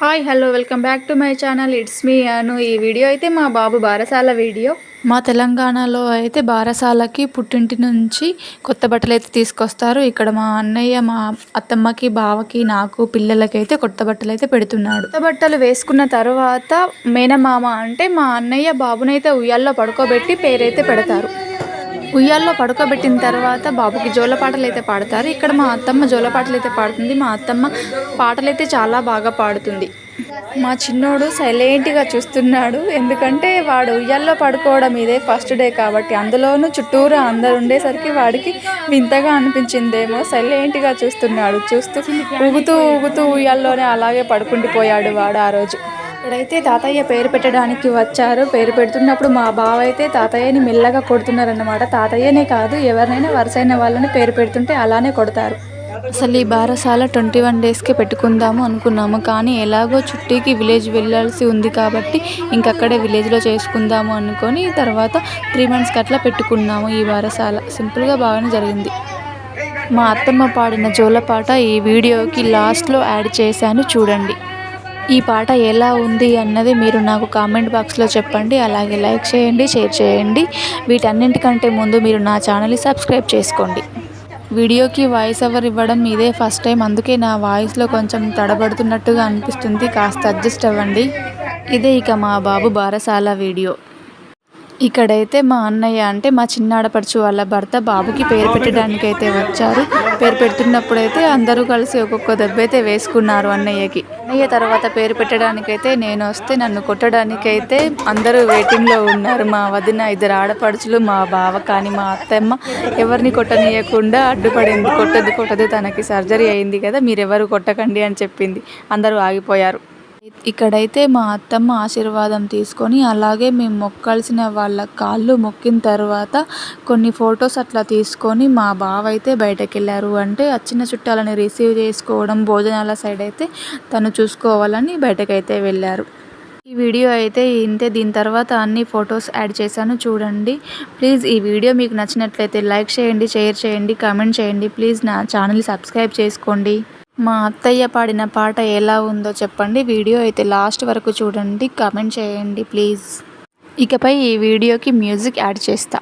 Hi hello welcome back to my channel it's me Anu ఈ video అయితే మా బాబు బారసాల video మా తెలంగాణలో అయితే బారసాలకి పుట్టింటి నుంచి కొత్త బట్టలు అయితే తీసుకొస్తారు. ఇక్కడ మా అన్నయ్య మా అత్తమ్మకి బావకి నాకు పిల్లలకైతే కొత్త బట్టలు అయితే పెడుతున్నాడు. కొత్త బట్టలు వేసుకున్న తర్వాత మేనమామ అంటే మా అన్నయ్య బాబునైతే ఉయ్యాల్లో పడుకోబెట్టి పేరైతే పెడతారు. ఉయ్యాల్లో పడుకోబెట్టిన తర్వాత బాబుకి జోలపాటలు అయితే పాడతారు. ఇక్కడ మా అత్తమ్మ జోలపాటలు అయితే పాడుతుంది. మా అత్తమ్మ పాటలు అయితే చాలా బాగా పాడుతుంది. మా చిన్నోడు సైలెంట్గా చూస్తున్నాడు. ఎందుకంటే వాడు ఉయ్యాల్లో పడుకోవడం ఇదే ఫస్ట్ డే కాబట్టి అందులోనూ చుట్టూరు అందరు ఉండేసరికి వాడికి వింతగా అనిపించిందేమో. సైలెంట్గా చూస్తున్నాడు. చూస్తూ ఊగుతూ ఊగుతూ ఉయ్యాల్లోనే అలాగే పడుకుండిపోయాడు వాడు ఆ రోజు. ఇక్కడైతే తాతయ్య పేరు పెట్టడానికి వచ్చారు పేరు పెడుతున్నప్పుడు మా బావ అయితే తాతయ్యని మెల్లగా కొడుతున్నారన్నమాట. తాతయ్యనే కాదు ఎవరినైనా వరుసైన వాళ్ళని పేరు పెడుతుంటే అలానే కొడతారు. అసలు ఈ బారసాల ట్వంటీ వన్ డేస్కి పెట్టుకుందాము అనుకున్నాము కానీ ఎలాగో చుట్టీకి విలేజ్ వెళ్ళాల్సి ఉంది కాబట్టి ఇంకక్కడే విలేజ్లో చేసుకుందాము అనుకొని తర్వాత త్రీ మంత్స్కి అట్లా పెట్టుకున్నాము ఈ బారసాల. సింపుల్గా బాగానే జరిగింది. మా అత్తమ్మ పాడిన జోలపాట ఈ వీడియోకి లాస్ట్లో యాడ్ చేశాను చూడండి. ఈ పాట ఎలా ఉంది అన్నది మీరు నాకు కామెంట్ బాక్స్లో చెప్పండి అలాగే లైక్ చేయండి షేర్ చేయండి. వీటన్నింటికంటే ముందు మీరు నా ఛానల్ని సబ్స్క్రైబ్ చేసుకోండి. వీడియోకి వాయిస్ ఓవర్ ఇవ్వడం ఇదే ఫస్ట్ టైం అందుకే నా వాయిస్లో కొంచెం తడబడుతున్నట్టుగా అనిపిస్తుంది. కాస్త అడ్జస్ట్ అవ్వండి. ఇదే ఇక మా బాబు బారసాల వీడియో. ఇక్కడైతే మా అన్నయ్య అంటే మా చిన్న ఆడపడుచు వాళ్ళ భర్త బాబుకి పేరు పెట్టడానికి అయితే వచ్చారు. పేరు పెడుతున్నప్పుడైతే అందరూ కలిసి ఒక్కొక్క దెబ్బ అయితే వేసుకున్నారు అన్నయ్యకి. అన్నయ్య తర్వాత పేరు పెట్టడానికైతే నేను వస్తే నన్ను కొట్టడానికైతే అందరూ వెయిటింగ్లో ఉన్నారు. మా వదిన ఇద్దరు ఆడపడుచులు మా బావ కానీ మా అత్తమ్మ ఎవరిని కొట్టనీయకుండా అడ్డుపడింది. కొట్టదు కొట్టదు తనకి సర్జరీ అయింది కదా మీరెవరు కొట్టకండి అని చెప్పింది. అందరూ ఆగిపోయారు. ఇక్కడైతే మా అత్తమ్మ ఆశీర్వాదం తీసుకొని అలాగే మేము మొక్కాల్సిన వాళ్ళ కాళ్ళు మొక్కిన తర్వాత కొన్ని ఫొటోస్ అట్లా తీసుకొని మా బావ అయితే బయటకు వెళ్ళారు అంటే వచ్చిన చుట్టాలని రిసీవ్ చేసుకోవడం భోజనాల సైడ్ అయితే తను చూసుకోవాలని బయటకైతే వెళ్ళారు. ఈ వీడియో అయితే ఇంతే. దీని తర్వాత అన్ని ఫొటోస్ యాడ్ చేశాను. చూడండి. ప్లీజ్ ఈ వీడియో మీకు నచ్చినట్లయితే లైక్ చేయండి షేర్ చేయండి కామెంట్ చేయండి. ప్లీజ్ నా ఛానల్ సబ్స్క్రైబ్ చేసుకోండి. మా అత్తయ్య పాడిన పాట ఎలా ఉందో చెప్పండి. వీడియో అయితే లాస్ట్ వరకు చూడండి. కామెంట్ చేయండి ప్లీజ్. ఇకపై ఈ వీడియోకి మ్యూజిక్ యాడ్ చేస్తా.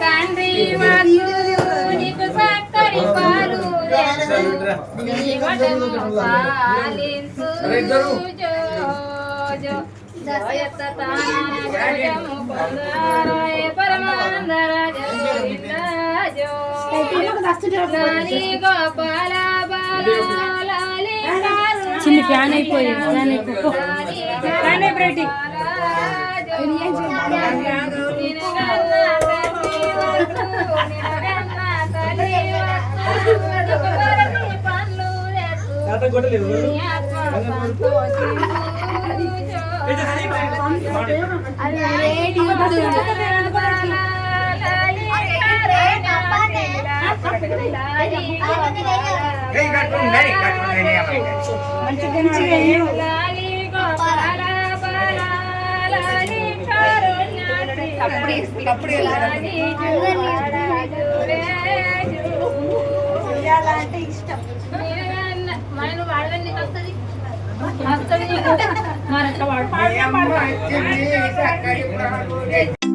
తండ్రి మాకు నీకు చక్కని పాలు నీ వటము పాలించు జో. చిన్న ఫ్యాన్ అయిపోయి. ఫ్యాన్ అయిపో ఫ్యాన్ అయిపోయి. మంచిగా మన వాళ్ళని వస్తుంది మరొక వాడు మీ అమ్మ వచ్చింది చక్కటి